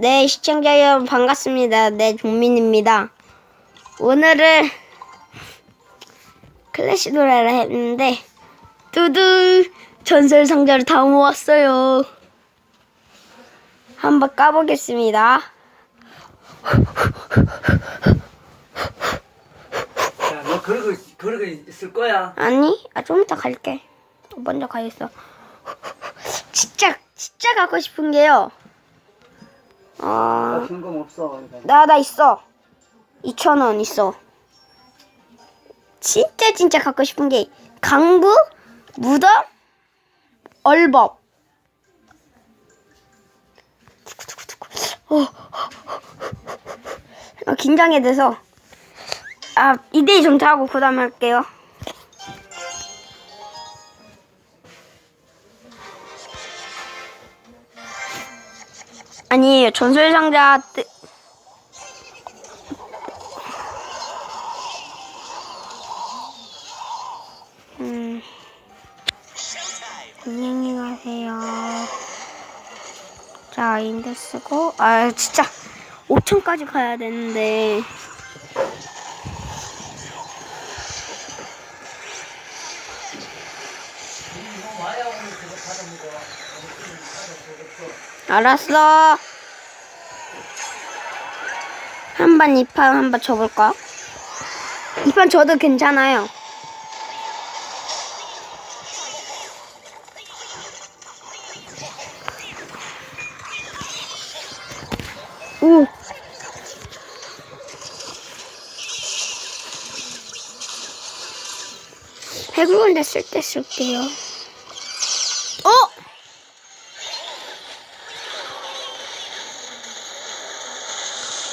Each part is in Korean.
네, 시청자 여러분 반갑습니다. 네, 종민입니다. 오늘은 클래시 노래를 했는데 두두 전설 상자를 다 모았어요. 한번 까보겠습니다. 야, 너 그러고, 그러고 있을 거야? 아니, 아, 좀 이따 갈게. 먼저 가겠어. 진짜, 진짜 갖고 싶은 게요. 어, 현금 없어. 나, 나 있어. 2,000원 있어. 진짜, 진짜 갖고 싶은 게, 강부, 무덤, 얼법. 어, 어, 긴장이 돼서. 아, 이대희 좀 하고 그 다음 할게요. 아니, 전설 상자 뜨... 음. 안녕히 가세요. 자, 인데 쓰고, 아, 진짜 5천까지 가야 되는데. 알았어. 한 번, 이판 한번 쳐볼까? 이판 쳐도 괜찮아요. 오. 해골건데 쓸때 쓸게요. 어?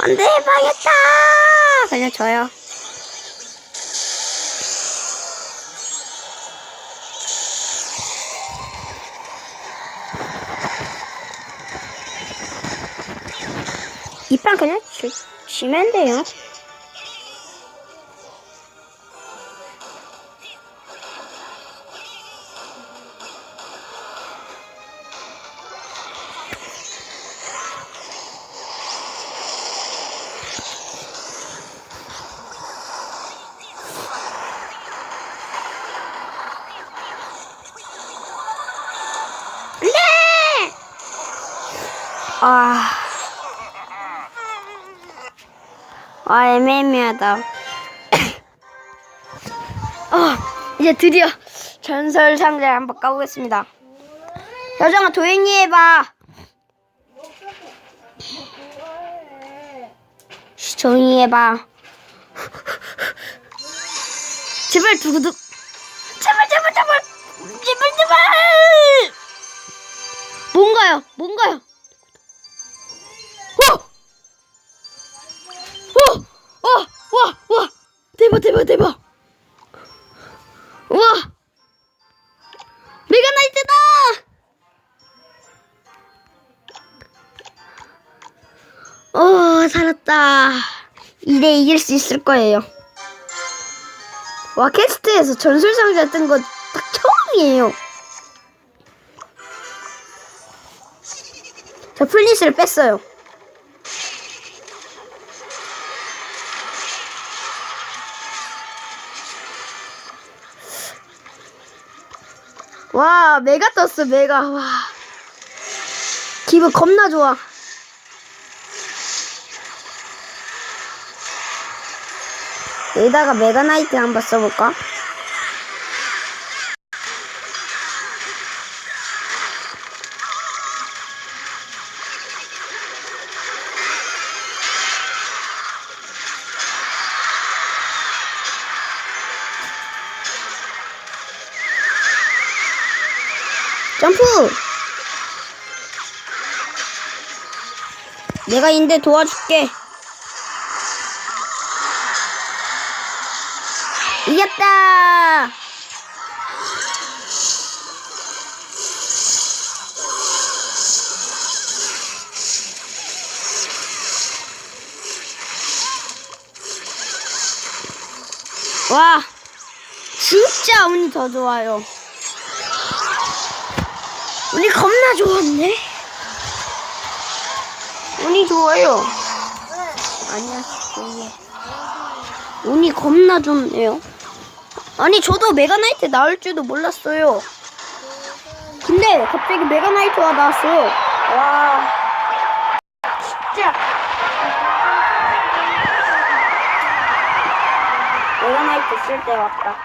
안 돼, 망했다! 져요. 이판 그냥 지, 지면 돼요. 아. 아, 애매미하다. 어, 이제 드디어 전설 상자를 한번 까보겠습니다. 여정아, 조용히 해봐. 쉬, 조용히 해봐. 제발 두구두. 제발, 제발, 제발. 제발, 제발. 뭔가요? 뭔가요? 대박 대박 대박! 와! 메가나이트다! 어, 살았다. 이래 이길 수 있을 거예요. 와, 캐스트에서 전술상자 뜬 거 딱 처음이에요. 저 플리스를 뺐어요. 와, 메가 떴어, 메가. 와. 기분 겁나 좋아. 여기다가 메가나이트 한번 써볼까? 점프! 내가 인데 도와줄게. 이겼다! 와, 진짜 운이 더 좋아요. 운이 겁나 좋았네. 운이 좋아요. 안녕하세요. 운이 겁나 좋네요. 아니 저도 메가나이트 나올 줄도 몰랐어요. 근데 갑자기 메가나이트가 나왔어요. 와 진짜 메가나이트 쓸 때 왔다.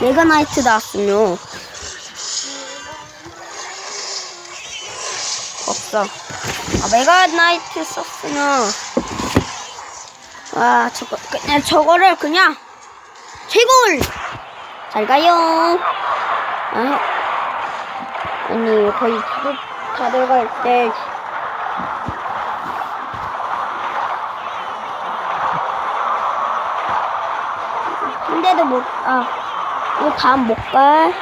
메가나이트 나왔으면 없어. 아, 메가나이트 썼으면 와 저거 그냥 저거를 그냥 최골 잘 가요. 아, 아니 거의 부득 다 돼갈 때 근데도 못, 아, 이거 다음 못 가.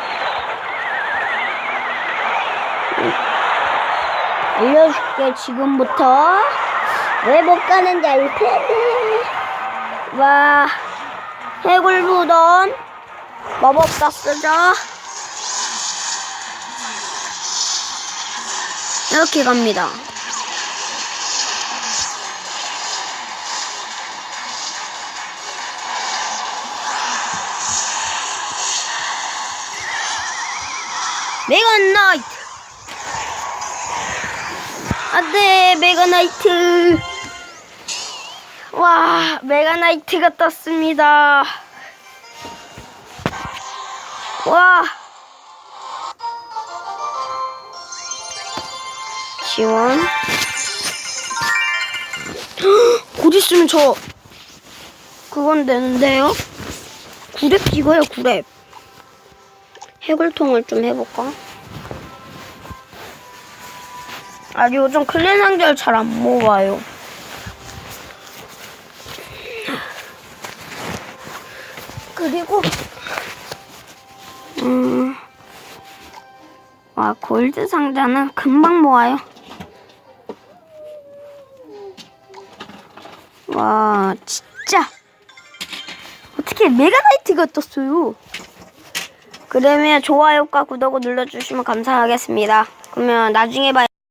알려줄게, 지금부터. 왜 못 가는지 알 테니. 와, 해골 무덤. 마법사 쓰자. 이렇게 갑니다. 메가나이트. 안돼 메가나이트. 와 메가 나이트가 떴습니다. 와. 지원. 곧 있으면 저 그건 되는데요? 구랩 찍어요 구랩. 해골통을 좀 해볼까? 아, 요즘 클랜 상자를 잘 안 모아요. 그리고, 음, 와, 골드 상자는 금방 모아요. 와, 진짜. 어떻게 메가나이트가 떴어요? 그러면 좋아요과 구독을 눌러주시면 감사하겠습니다. 그러면 나중에 봐요.